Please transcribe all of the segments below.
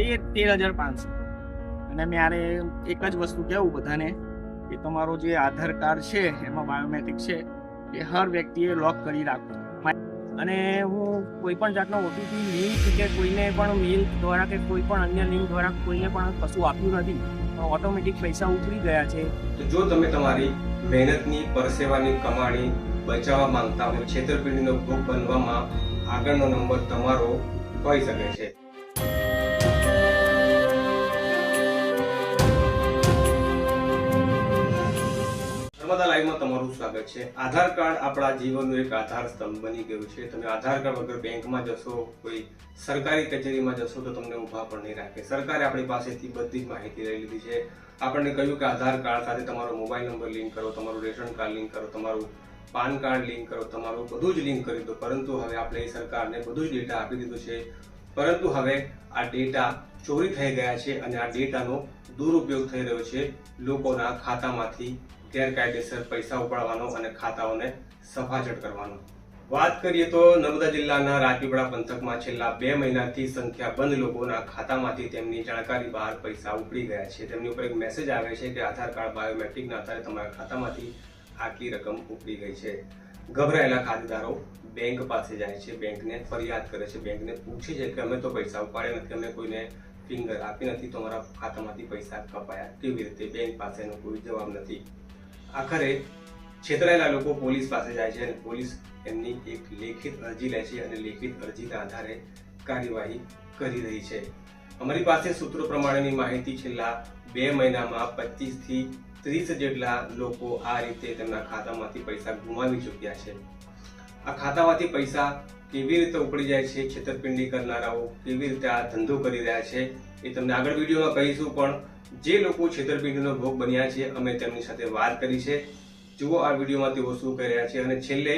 તેર તેર હજાર પાંચસો. અને મારે એક જ વસ્તુ કહેવું બધાને, કે તમારો જે આધાર કાર્ડ છે, એમાં બાયોમેટ્રિક છે, એ હર વ્યક્તિએ લોક કરી રાખવું અને હું કોઈ પણ જાતનો ઓટીપી લિંક કે કોઈને પણ મેલ દ્વારા કે કોઈ પણ અન્ય લિંક દ્વારા કોઈને પણ કશું આપ્યું નથી પણ ઓટોમેટિક પૈસા ઉપડી ગયા છે. તો જો તમે તમારી મહેનતની, પરસેવાની કમાણી બચાવવા માંગતા હોય, છેતરપિંડીનો ભોગ બનવામાં આગળનો નંબર તમારો હોઈ શકે છે. લાઈવમાં તમારું સ્વાગત છે. આધાર કાર્ડ આપણા જીવનનો એક આધાર સ્તંભ બની ગયો છે. તમે આધાર કાર્ડ વગર બેંકમાં જશો, કોઈ સરકારી કચેરીમાં જશો તો તમને ઊભા પણ નહીં રાખે. સરકારે આપણી પાસેથી બધી જ માહિતી લઈ લીધી છે. આપણને કહ્યું કે આધાર કાર્ડ સાથે તમારો મોબાઈલ નંબર લિંક કરો, તમારું રેશન કાર્ડ લિંક કરો, તમારું પાન કાર્ડ લિંક કરો, તમારું બધું જ લિંક કરી દો. પરંતુ હવે આપણે સરકારને બધું જ ડેટા આપી દીધું છે. પરંતુ હવે આ ડેટા ચોરી થઈ ગયા છે અને આ ડેટાનો દુરુપયોગ થઈ રહ્યો છે લોકોના ખાતામાંથી ગેરકાયદેસર પૈસા ઉપાડવાનો અને ખાતાઓને સફાજટ કરવાનો. વાત કરીએ તો નર્મદા જિલ્લાના રાજપીપળા પંથકમાં છેલ્લા બે મહિનાથી સંખ્યાબંધ લોકોના ખાતામાંથી તેમની જાણકારી બહાર પૈસા ઉપડી ગયા છે. તેમની ઉપર એક મેસેજ આવે છે કે આધાર કાર્ડ બાયોમેટ્રિકના આધારે તમારા ખાતામાંથી આટલી રકમ ઉપડી ગઈ છે. ગભરાયેલા ખાતેદારો બેંક પાસે જાય છે બેંકને ફરિયાદ કરે છે બેંકને પૂછે છે કે અમે તો પૈસા ઉપાડ્યા નથી, અમે કોઈને ફિંગર આપી નથી તો અમારા ખાતામાંથી પૈસા કપાયા. કેવી રીતે? બેંક પાસેનો કોઈ જવાબ નથી. આખરે છેતરાયેલા લોકો પોલીસ પાસે જાય છે અને પોલીસ એમની એક લેખિત અરજી લે છે અને લેખિત અરજીના આધારે કાર્યવાહી કરી રહી છે. અમારી પાસે સૂત્રો પ્રમાણેની માહિતી છેલ્લા બે મહિનામાં પચીસથી ત્રીસ જેટલા લોકો આ રીતે તેમના ખાતામાંથી પૈસા ગુમાવી ચૂક્યા છે. આ ખાતામાંથી પૈસા કેવી રીતે ઉપડી જાય છે છેતરપિંડી કરનારાઓ કેવી રીતે આ ધંધો કરી રહ્યા છે એ તમને આગળ વિડીયોમાં કહીશું. પણ જે લોકો છેતરપિંડીનો ભોગ બન્યા છે અમે તેમની સાથે વાત કરી છે. જુઓ આ વિડીયોમાં તેઓ શું કરી રહ્યા છે અને છેલ્લે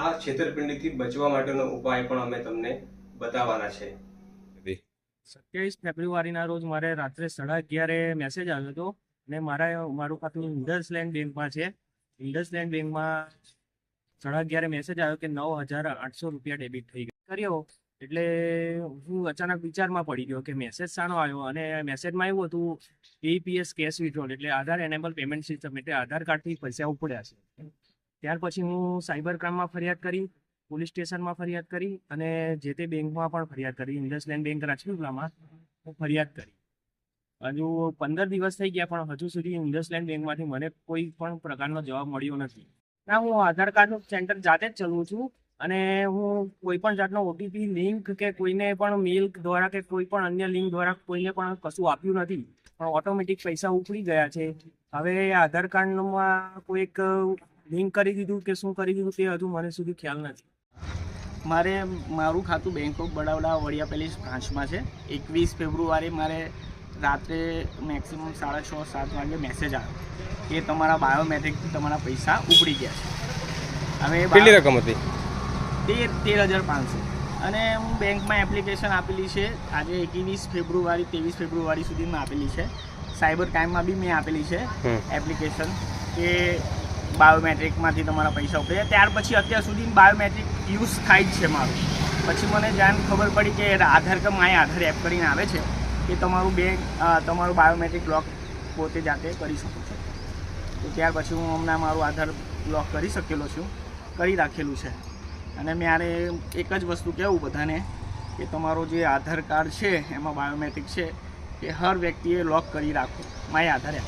આ છેતરપિંડીથી બચવા માટેનો ઉપાય પણ અમે તમને બતાવવાના છે. સત્યાવીસ ફેબ્રુઆરીના રોજ મારે રાત્રે સાડા અગિયારે મેસેજ આવ્યો હતો અને મારા મારું ખાતું ઇન્ડસલેન્ડ બેંકમાં છે. ઇન્ડસલેન્ડ બેંકમાં સાડા અગિયારે મેસેજ આવ્યો કે નવ હજાર આઠસો રૂપિયા ડેબિટ થઈ ગયા. કર્યો. એટલે હું અચાનક વિચારમાં પડી ગયો કે મેસેજ શાનો આવ્યો અને મેસેજમાં એવું હતું એપીએસ કેશ વિડ્રોલ એટલે આધાર એનેબલ પેમેન્ટ સિસ્ટમ એટલે આધાર કાર્ડથી પૈસા ઉપડ્યા છે. ત્યાર પછી હું સાયબર ક્રાઇમમાં ફરિયાદ કરી, પોલીસ સ્ટેશનમાં ફરિયાદ કરી અને જે તે બેંકમાં પણ ફરિયાદ કરી. ઇન્ડસલેન્ડ બેંક રાજપીપળામાં હું ફરિયાદ કરી. હજુ પંદર દિવસ થઈ ગયા પણ હજુ સુધી ઇન્ડસલેન્ડ બેંકમાંથી મને કોઈ પણ પ્રકારનો જવાબ મળ્યો નથી. ના, હું આધાર કાર્ડનું સેન્ટર જાતે જ ચલાવું છું અને હું કોઈ પણ જાતનો ઓટીપી લિંક કે કોઈને પણ મેલ દ્વારા કે કોઈ પણ અન્ય લિંક દ્વારા કોઈને પણ કશું આપ્યું નથી, પણ ઓટોમેટિક પૈસા ઉપડી ગયા છે. હવે આધાર કાર્ડમાં કોઈક લિંક કરી દીધું કે શું કરી દીધું તે હજુ મને સુધી ખ્યાલ નથી. મારે મારું ખાતું bank of Baroda Vadiya palace બ્રાન્ચમાં છે. એકવીસ ફેબ્રુઆરી મારે રાત્રે મેક્સિમમ સાડા છ સાત વાગે મેસેજ આવ્યો કે તમારા બાયોમેટ્રિકથી તમારા પૈસા ઉપડી ગયા છે. હવે કેટલી રકમ હતી? તેર તેર હજાર પાંચસો અને હું બેંકમાં એપ્લિકેશન આપેલી છે. આજે એકવીસ ફેબ્રુઆરી ત્રેવીસ ફેબ્રુઆરી સુધીમાં આપેલી છે. સાયબર ક્રાઇમમાં બી મેં આપેલી છે એપ્લિકેશન કે બાયોમેટ્રિકમાંથી તમારા પૈસા ઉપડે ત્યાર પછી અત્યાર સુધી બાયોમેટ્રિક યુઝ થાય જ છે મારું. પછી મને જાણ ખબર પડી કે Aadhaar card my Aadhaar app કરીને આવે છે. કે તમારું બેંક તમારું બાયોમેટ્રિક લોક પોતે જાતે કરી શકો છો. તો ત્યાર પછી હું હમણાં મારું આધાર લોક કરી શકેલો છું કરી રાખેલું છે. અને મારે એક જ વસ્તુ કહેવું બધાને કે તમારો જે આધાર કાર્ડ છે એમાં બાયોમેટ્રિક છે એ હર વ્યક્તિએ લોક કરી રાખો માય આધારે.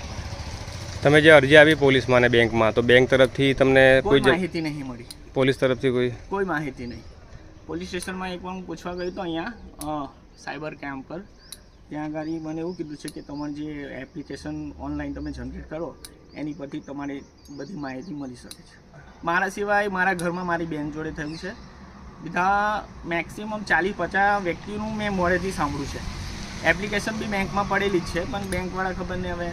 તમે જે અરજી આપી પોલીસમાં અને બેંકમાં તો બેંક તરફથી તમને કોઈ કોઈ માહિતી નહીં મળી. પોલીસ તરફથી કોઈ? કોઈ માહિતી નહીં. પોલીસ સ્ટેશનમાં એક વાર હું પૂછવા ગયો તો અહીંયા સાયબર કેમ્પ પર ત્યાં આગળ મને એવું કીધું છે કે તમારે જે એપ્લિકેશન ઓનલાઈન તમે જનરેટ કરો એની પરથી તમારે બધી માહિતી મળી શકે છે. મારા સિવાય મારા ઘરમાં મારી બેન જોડે થયું છે. બધા મેક્સિમમ ચાલીસ પચાસ વ્યક્તિનું મેં મોડેથી સાંભળ્યું છે. એપ્લિકેશન બી બેંકમાં પડેલી જ છે પણ બેંકવાળા ખબર નહીં હવે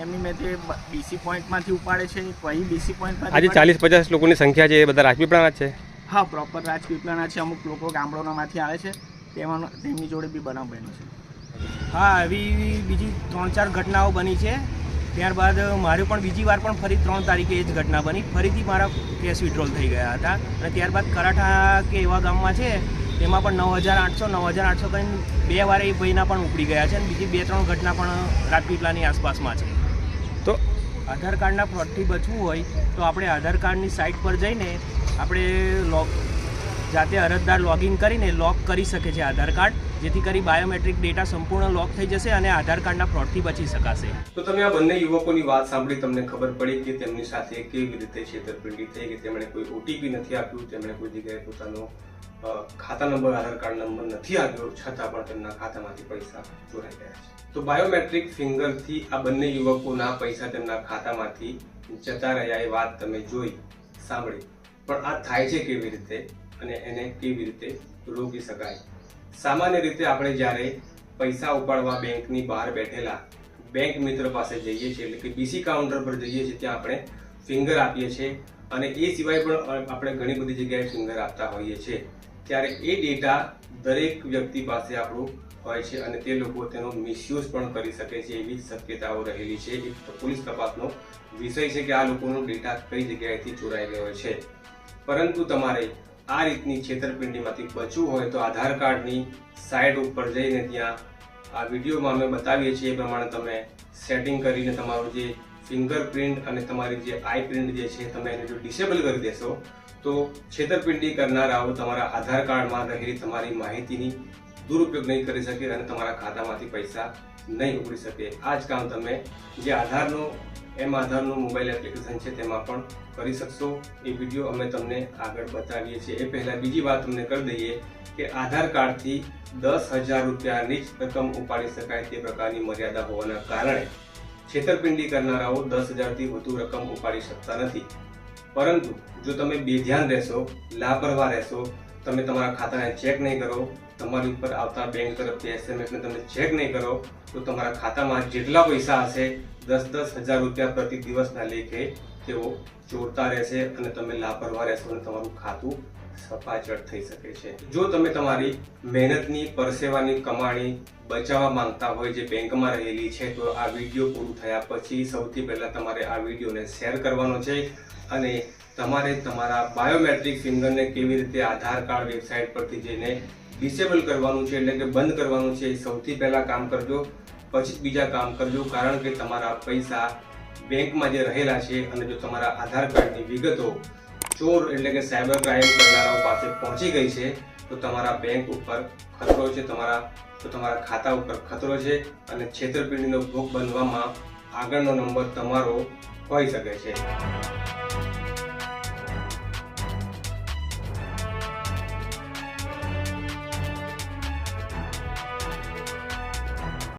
એમની મેં તે બીસી પોઈન્ટમાંથી ઉપાડે છે કઈ બીસી પોઈન્ટ આજે ચાલીસ પચાસ લોકોની સંખ્યા છે એ બધા રાજપીપળાના છે? હા પ્રોપર રાજપીપળાના છે અમુક લોકો ગામડાઓનામાંથી આવે છે. તેમાં તેમની જોડે બી બનાવ બન્યો છે. હા એવી બીજી ત્રણ ચાર ઘટનાઓ બની છે. ત્યારબાદ મારે પણ બીજી વાર પણ ફરી ત્રણ તારીખે એ જ ઘટના બની. ફરીથી મારા કેસ વિડ્રોલ થઈ ગયા હતા. અને ત્યારબાદ કરાઠા કે એવા ગામમાં છે તેમાં પણ નવ હજાર આઠસો નવ હજાર આઠસો કરીને બે વાર એ ભાઈના પણ ઉપડી ગયા છે અને બીજી બે ત્રણ ઘટના પણ રાજપીપલાની આસપાસમાં છે. તો આધાર કાર્ડના ફ્રોડથી બચવું હોય તો આપણે આધાર કાર્ડની સાઇટ પર જઈને આપણે લોગ જાતે અરજદાર લોગિન કરીને લોક કરી શકે છે આધાર કાર્ડ. જેથી કરી બાયોમેટ્રિક ડેટા સંપૂર્ણ લોક થઈ જશે અને આધાર કાર્ડના ફ્રોડથી બચી શકાશે. તો તમે આ બંને યુવકોની વાત સાંભળી તમને ખબર પડી કે તેમની સાથે કેવી રીતે છેતરપિંડી થઈ કે તેમણે કોઈ ઓટીપી નથી આપ્યું, તેમણે કોઈ જગ્યાએ પોતાનો ખાતા નંબર, આધાર કાર્ડ નંબર નથી આપ્યો, છતાં પણ તેમના ખાતામાંથી પૈસા ચોરાઈ ગયા છે. તો બાયોમેટ્રિક ફિંગરથી આ બંને યુવકોના પૈસા તેમના ખાતામાંથી જતા રહ્યા એ વાત તમે જોઈ, સાંભળી. પણ આ થાય છે કેવી રીતે? અને એને કેવી રીતે રોકી શકાય? સામાન્ય રીતે આપણે જ્યારે પૈસા ઉપાડવા બેંકની બહાર બેઠેલા બેંક મિત્ર પાસે જઈએ છીએ, એટલે કે બીસી કાઉન્ટર પર જઈએ છીએ, ત્યાં આપણે ફિંગર આપીએ છીએ. અને એ સિવાય પણ આપણે ઘણી બધી જગ્યાએ ફિંગર આપતા હોઈએ છીએ. ત્યારે એ ડેટા દરેક વ્યક્તિ પાસે આપણું હોય છે અને તે લોકો તેનો મિસયુઝ પણ કરી શકે છે, એવી શક્યતાઓ રહેલી છે. એક પોલીસ તપાસનો વિષય છે કે આ લોકોનો ડેટા કઈ જગ્યાએથી ચોરાઈ ગયો છે. પરંતુ તમારે આ રીતની છેતરપિંડીમાંથી બચવું હોય તો આધાર કાર્ડની સાઇટ ઉપર જઈને ત્યાં આ વિડીયોમાં અમે બતાવીએ છીએ એ પ્રમાણે તમે સેટિંગ કરીને તમારું જે ફિંગરપ્રિન્ટ અને તમારી જે આઈ પ્રિન્ટ જે છે તમે એને જો ડિસેબલ કરી દેશો, તો છેતરપિંડી કરનારાઓ તમારા આધાર કાર્ડમાં રહેલી તમારી માહિતીની દુરુપયોગ નહીં કરી શકે અને તમારા ખાતામાંથી પૈસા નહીં ઉપડી શકે. આ જ કામ તમે જે આધારનો, એમ આધારનું મોબાઈલ એપ્લિકેશન છે તેમાં પણ કરી શકશો. એ વીડિયો અમે તમને આગળ બતાવીએ છીએ. એ પહેલાં બીજી વાત તમને કરી દઈએ કે આધાર કાર્ડથી દસ હજાર રૂપિયાની જ રકમ ઉપાડી શકાય તે પ્રકારની મર્યાદા હોવાના કારણે છેતરપિંડી કરનારાઓ દસ હજારથી વધુ રકમ ઉપાડી શકતા નથી. પરંતુ જો તમે બેધ્યાન રહેશો, લાપરવાહ રહેશો તમે તમારા ખાતાને ચેક નહીં કરો, તમારી ઉપર આવતા બેંક તરફથી એસએમએસને તમે ચેક નહીં કરો, તો તમારા ખાતામાં જેટલા પૈસા હશે દસ દસ હજાર રૂપિયા પ્રતિ દિવસના લેખે તેઓ ચોરતા રહેશે અને તમે લાપરવાહ રહેશો અને તમારું ખાતું સપાચટ થઈ શકે છે. જો તમે તમારી મહેનતની, પરસેવાની કમાણી બચાવવા માંગતા હોય જે બેંકમાં રહેલી છે, તો આ વીડિયો પૂરું થયા પછી સૌથી પહેલાં તમારે આ વિડીયોને શેર કરવાનો છે અને તમારે તમારા બાયોમેટ્રિક ફિંગરને કેવી રીતે આધાર કાર્ડ વેબસાઇટ પરથી જઈને ડિસેબલ કરવાનું છે, એટલે કે બંધ કરવાનું છે, એ સૌથી પહેલાં કામ કરજો. પછી બીજા કામ કરજો, કારણ કે તમારા પૈસા બેંકમાં જે રહેલા છે અને જો તમારા આધાર કાર્ડની વિગતો ચોર એટલે કે સાયબર ક્રાઇમ કરનારાઓ પાસે પહોંચી ગઈ છે, તો તમારા બેંક ઉપર ખતરો છે, તમારા, તો તમારા ખાતા ઉપર ખતરો છે અને છેતરપિંડીનો ભોગ બનવામાં આગળનો નંબર તમારો હોઈ શકે છે.